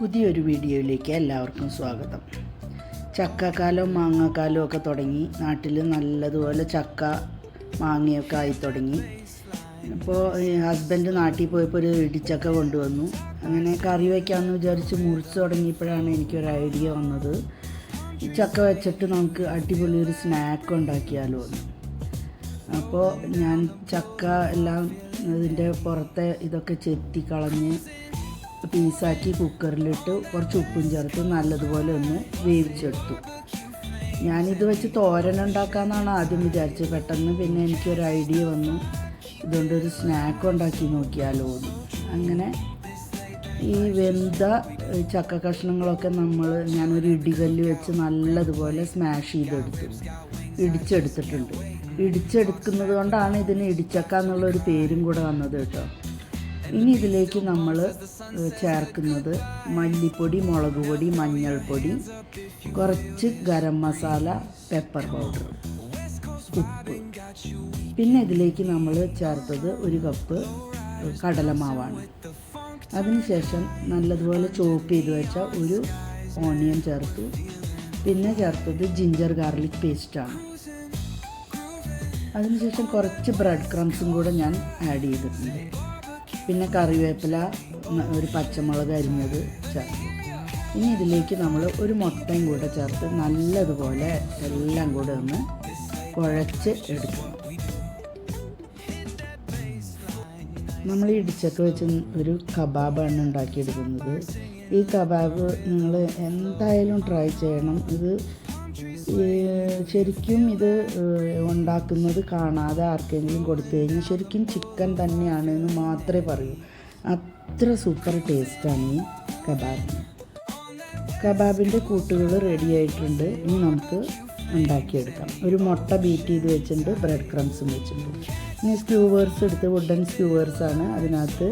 പുതിയൊരു വീഡിയോയിലേക്ക് എല്ലാവർക്കും സ്വാഗതം. ചക്കക്കാലവും മാങ്ങാക്കാലവും ഒക്കെ തുടങ്ങി. നാട്ടിൽ നല്ലതുപോലെ ചക്ക മാങ്ങയൊക്കെ ആയി തുടങ്ങി. അപ്പോൾ ഹസ്ബൻഡ് നാട്ടിൽ പോയപ്പോൾ ഒരു ഇടിച്ചക്ക കൊണ്ടുവന്നു. അങ്ങനെ കറി വയ്ക്കാമെന്ന് വിചാരിച്ച് മുറിച്ച് തുടങ്ങിയപ്പോഴാണ് എനിക്കൊരു ഐഡിയ വന്നത്. ഈ ചക്ക വെച്ചിട്ട് നമുക്ക് അടിപൊളി ഒരു സ്നാക്ക് ഉണ്ടാക്കിയാലോ അപ്പോൾ ഞാൻ ചക്ക എല്ലാം ഇതിന്റെ പുറത്തെ ഇതൊക്കെ ചെത്തി കളഞ്ഞ് പീസാക്കി കുക്കറിലിട്ട് കുറച്ച് ഉപ്പും ചേർത്ത് നല്ലതുപോലെ ഒന്ന് വേവിച്ചെടുത്തു. ഞാനിത് വെച്ച് തോരൻ ഉണ്ടാക്കാമെന്നാണ് ആദ്യം വിചാരിച്ചത്. പെട്ടെന്ന് പിന്നെ എനിക്കൊരു ഐഡിയ വന്നു. ഇതുകൊണ്ട് ഒരു സ്നാക്ക് ഉണ്ടാക്കി നോക്കിയാലോ അങ്ങനെ ഈ വെന്ത ചക്ക കഷ്ണങ്ങളൊക്കെ നമ്മൾ ഞാനൊരു ഇടികല്ല് വെച്ച് നല്ലതുപോലെ സ്മാഷ് ചെയ്തെടുത്തു. ഇടിച്ചെടുത്തിട്ടുണ്ട്. ഇടിച്ചെടുക്കുന്നത് കൊണ്ടാണ് ഇതിന് ഇടിച്ചക്ക എന്നുള്ളൊരു പേരും കൂടെ വന്നത് കേട്ടോ. ഇനി ഇതിലേക്ക് നമ്മൾ ചേർക്കുന്നത് മല്ലിപ്പൊടി മുളക് പൊടി മഞ്ഞൾപ്പൊടി കുറച്ച് ഗരം മസാല പെപ്പർ പൗഡർ ഉപ്പ്. പിന്നെ ഇതിലേക്ക് നമ്മൾ ചേർത്തത് ഒരു കപ്പ് കടലമാവാണ്. അതിനുശേഷം നല്ലതുപോലെ ചോപ്പ് ചെയ്ത് വെച്ച ഒരു ഓണിയൻ ചേർത്തു. പിന്നെ ചേർത്തത് ജിഞ്ചർ ഗാർലിക് പേസ്റ്റാണ് അതിനുശേഷം കുറച്ച് ബ്രെഡ് ക്രംസും കൂടെ ഞാൻ ആഡ് ചെയ്തിട്ടുണ്ട്. പിന്നെ കറിവേപ്പില ഒരു പച്ചമുളക് അരിഞ്ഞത് ചേർത്തു. ഇനി ഇതിലേക്ക് നമ്മൾ ഒരു മുട്ടയും കൂടെ ചേർത്ത് നല്ലതുപോലെ എല്ലാം കൂടെ ഒന്ന് കുഴച്ച് എടുക്കണം. നമ്മൾ ഇടിച്ചൊക്കെ വെച്ച് ഒരു കബാബാണ് ഉണ്ടാക്കിയെടുക്കുന്നത്. ഈ കബാബ് നിങ്ങൾ എന്തായാലും ട്രൈ ചെയ്യണം. ഇത് ഈ ശരിക്കും ഇത് ഉണ്ടാക്കുന്നത് കാണാതെ ആർക്കെങ്കിലും കൊടുത്തു കഴിഞ്ഞാൽ ശരിക്കും ചിക്കൻ തന്നെയാണ് എന്ന് മാത്രമേ പറയൂ. അത്ര സൂപ്പർ ടേസ്റ്റാണ് ഈ കബാബിന്. കബാബിന്റെ കൂട്ടുകൾ റെഡി ആയിട്ടുണ്ട്. ഇനി നമുക്ക് ഉണ്ടാക്കിയെടുക്കാം. ഒരു മുട്ട ബീറ്റ് ചെയ്ത് വെച്ചിട്ടുണ്ട് ബ്രെഡ് ക്രംസും വെച്ചിട്ടുണ്ട്. ഇനി സ്ക്യൂവേഴ്സ് എടുത്ത് വുഡൻ സ്ക്യൂവേഴ്സാണ് അതിനകത്ത്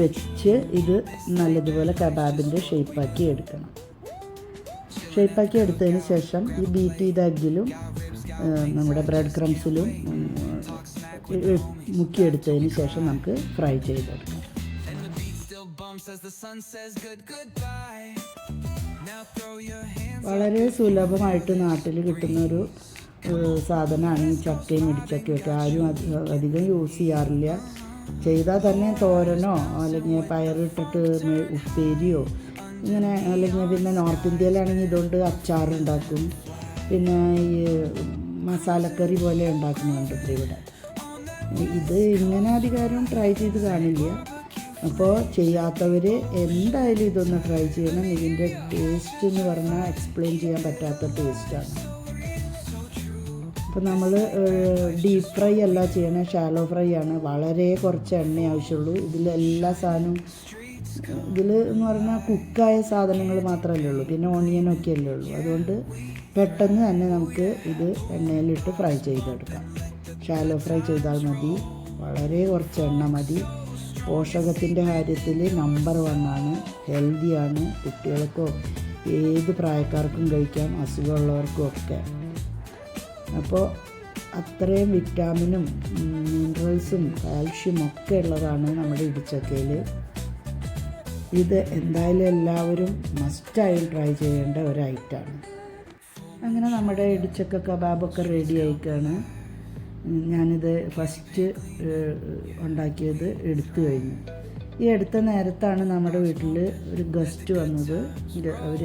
വെച്ച് ഇത് നല്ലതുപോലെ കബാബിന്റെ ഷേപ്പാക്കി എടുക്കണം. ഷേപ്പാക്കി എടുത്തതിന് ശേഷം ഈ ബീറ്റ് ചെയ്ത എഗ്ഗിലും നമ്മുടെ ബ്രെഡ് ക്രംസിലും മുക്കിയെടുത്തതിന് ശേഷം നമുക്ക് ഫ്രൈ ചെയ്തെടുക്കാം. വളരെ സുലഭമായിട്ട് നാട്ടിൽ കിട്ടുന്ന ഒരു സാധനമാണ് ഈ ചക്കയും ഇടിച്ചക്കയൊക്കെ ആരും അത് അധികം യൂസ് ചെയ്യാറില്ല. ചെയ്താൽ തന്നെ തോരനോ അല്ലെങ്കിൽ പയറിട്ടിട്ട് ഉപ്പേരിയോ ഇങ്ങനെ അല്ലെങ്കിൽ പിന്നെ നോർത്ത് ഇന്ത്യയിലാണെങ്കിൽ ഇതുകൊണ്ട് അച്ചാറുണ്ടാക്കും പിന്നെ ഈ മസാലക്കറി പോലെ ഉണ്ടാക്കുന്നുണ്ട് ഇവിടെ. ഇത് ഇങ്ങനെ അധികാരം ട്രൈ ചെയ്ത് കാണില്ല. അപ്പോൾ ചെയ്യാത്തവർ എന്തായാലും ഇതൊന്ന് ട്രൈ ചെയ്യണം. ഇതിന്റെ ടേസ്റ്റ് എന്ന് പറഞ്ഞാൽ എക്സ്പ്ലെയിൻ ചെയ്യാൻ പറ്റാത്ത ടേസ്റ്റാണ് അപ്പോൾ നമ്മൾ ഡീപ് ഫ്രൈ അല്ല ചെയ്യണേ. ഷാലോ ഫ്രൈ ആണ്. വളരെ കുറച്ച് എണ്ണ ആവശ്യമുള്ളൂ. ഇതിൽ എല്ലാ സാധനവും ഇതിൽ എന്ന് പറഞ്ഞാൽ കുക്കായ സാധനങ്ങൾ മാത്രമല്ലേ ഉള്ളൂ. പിന്നെ ഓണിയനൊക്കെ അല്ലേ ഉള്ളൂ. അതുകൊണ്ട് പെട്ടെന്ന് തന്നെ നമുക്ക് ഇത് എണ്ണയിലിട്ട് ഫ്രൈ ചെയ്തെടുക്കാം. ഷാലോ ഫ്രൈ ചെയ്താൽ മതി. വളരെ കുറച്ച് എണ്ണ മതി. പോഷകത്തിന്റെ കാര്യത്തിൽ നമ്പർ വണ്ണാണ് ഹെൽത്തിയാണ് കുട്ടികൾക്കോ ഏത് പ്രായക്കാർക്കും കഴിക്കാം. അസുഖമുള്ളവർക്കും ഒക്കെ. അപ്പോൾ അത്രയും വിറ്റാമിനും മിനറൽസും കാൽഷ്യം ഒക്കെ ഉള്ളതാണ് നമ്മുടെ ഇടിച്ചക്കയിൽ ഇത് എന്തായാലും എല്ലാവരും മസ്റ്റായും ട്രൈ ചെയ്യേണ്ട ഒരു ഐറ്റമാണ്. അങ്ങനെ നമ്മുടെ ഇടിച്ചക്ക കബാബൊക്കെ റെഡി ആയിക്കാണ്. ഞാനിത് ഫസ്റ്റ് ഉണ്ടാക്കിയത് എടുത്തു കഴിഞ്ഞു. ഈ അടുത്ത നേരത്താണ് നമ്മുടെ വീട്ടിൽ ഒരു ഗസ്റ്റ് വന്നത്. അവർ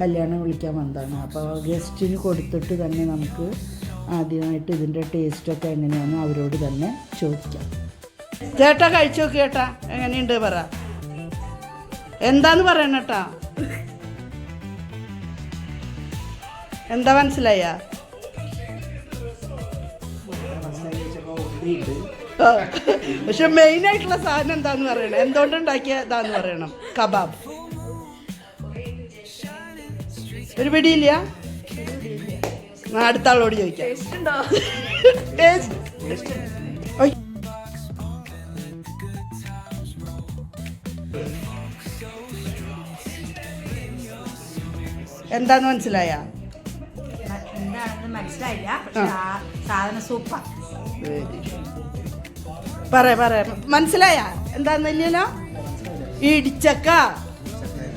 കല്യാണം വിളിക്കാൻ വന്നതാണ്. അപ്പോൾ ഗസ്റ്റിന് കൊടുത്തിട്ട് തന്നെ നമുക്ക് ആദ്യമായിട്ട് ഇതിന്റെ ടേസ്റ്റൊക്കെ എങ്ങനെയാണെന്ന് അവരോട് തന്നെ ചോദിക്കാം. ചേട്ടാ കഴിച്ചു നോക്കി ചേട്ടാ. എങ്ങനെയുണ്ട് പറ. എന്താന്ന് പറയണട്ടാ എന്താ മനസ്സിലായ? പക്ഷെ മെയിൻ ആയിട്ടുള്ള സാധനം എന്താന്ന് പറയണം? എന്തുകൊണ്ട് ഉണ്ടാക്കിയ ഇതാന്ന് പറയണം? കബാബ്. ഒരു പിടിയില്ല അടുത്ത ആളോട് ചോദിക്കാം. Taste? എന്താന്ന് മനസ്സിലായ? മനസ്സിലായില്ല. സാധനം സൂപ്പർ. പറ പറ. മനസ്സിലായ? എന്താന്നില്ലല്ലോ ഇടിച്ചക്ക.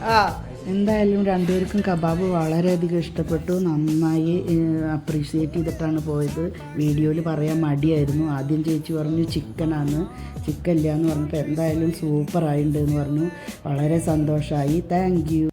ആ. എന്തായാലും രണ്ടുപേർക്കും കബാബ് വളരെയധികം ഇഷ്ടപ്പെട്ടു. നന്നായി അപ്രീഷിയേറ്റ് ചെയ്തിട്ടാണ് പോയത്. വീഡിയോയിൽ പറയാൻ മടിയായിരുന്നു. ആദ്യം ചേച്ചി പറഞ്ഞു ചിക്കനാണ് ചിക്കൻ ഇല്ല എന്ന് പറഞ്ഞപ്പോൾ എന്തായാലും സൂപ്പറായിട്ടുണ്ട് എന്ന് പറഞ്ഞു. വളരെ സന്തോഷമായി താങ്ക് യു.